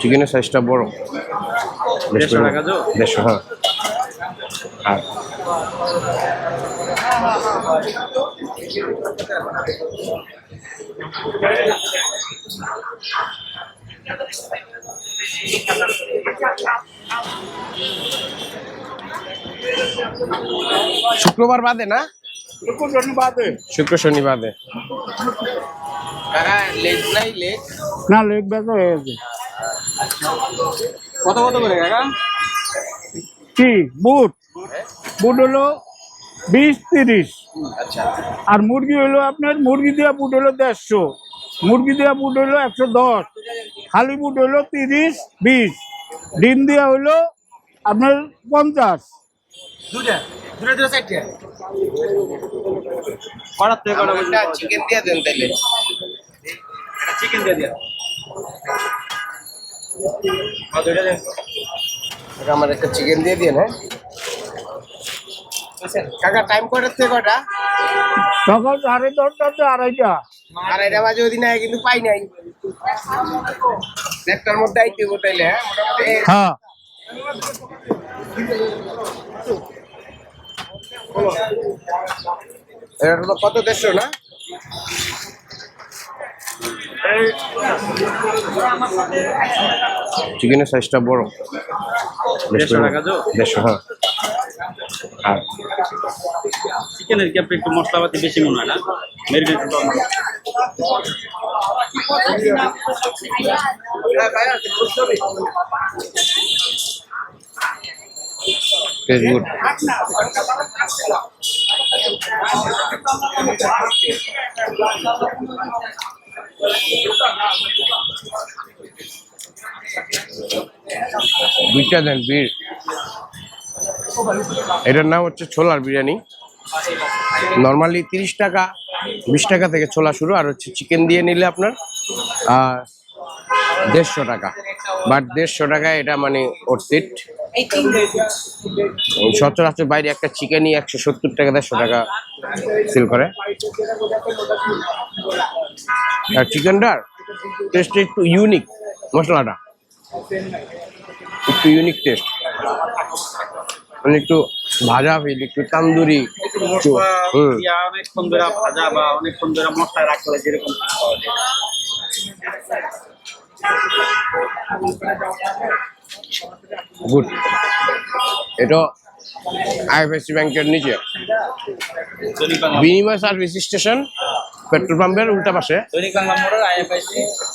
চিকেনের সাইজটা বড়। দেড়শো টাকা দেড়শো হ্যাঁ। আর শুক্রবার বাদে না? শুক্র শনি বাদে। কাকা লেগ নাই লেগ না লেগ ব্যথা হয়ে গেছে কত কত করে কাকা? কি বুট? বুট? হলো বিশ তিরিশ। আচ্ছা। আর মুরগি হলো আপনার মুরগি দেওয়া বুট হলো দেড়শো। মুরগি দেওয়া বুট হলো একশো দশ। খালি বুট হলো তিরিশ বিশ। ডিম দেওয়া হলো আপনার পঞ্চাশ? চিকেন দিয়ে দেন তাইলে। চিকেন দিয়ে দিয়া আমার একটা চিকেন দিয়ে দিয়ে হ্যাঁ? কাকা টাইম কটার থেকে কটা সকাল সাড়ে দশটা তো আড়াইটা। আড়াইটা বাজে ওদিন আগে কিন্তু পাই নাই। একটার মধ্যে আইতে তাইলে হ্যাঁ? হ্যাঁ। এটা তো কত দেড়শো না? চিকেনের সাইজটা বড়। দেড়শো টাকা দেড়শো হ্যাঁ। আর চিকেনের কি আপনি একটু মশলাপাতি বেশি মনে হয় না? মেরিনেট দুইটা দেন, বীর। এটার নাম হচ্ছে ছোলার বিরিয়ানি। নর্মালি তিরিশ টাকা, বিশ টাকা থেকে ছোলা শুরু, আর হচ্ছে চিকেন দিয়ে নিলে আপনার দেড়শো টাকা। বাট দেড়শো টাকায় এটা মানে অর্থিট সচরাচর বাইরে একটা চিকেনই একশো সত্তর টাকা দেড়শো টাকা সেল করে। চিকেনটার টেস্ট একটু ইউনিক মশলাটা। একটু ইউনিক টেস্ট মানে একটু ভাজা ফিল একটু তান্দুরি। হুম। অনেকক্ষণ ধরে ভাজা বা অনেকক্ষণ ধরে মশলা রাখলে যেরকম গুড এটা আইএফএসসি ব্যাংকের নিচে। বিনিময় সার্ভিস স্টেশন পেট্রোল পাম্পের উল্টা পাশে।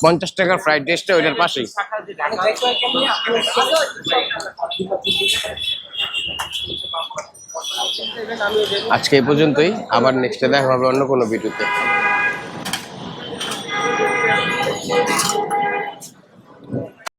পঞ্চাশ টাকার ফ্রাইড রাইসটা ওইটার পাশেই। আজকে এই পর্যন্তই। আবার নেক্সটে দেখা হবে অন্য কোনো ভিডিওতে।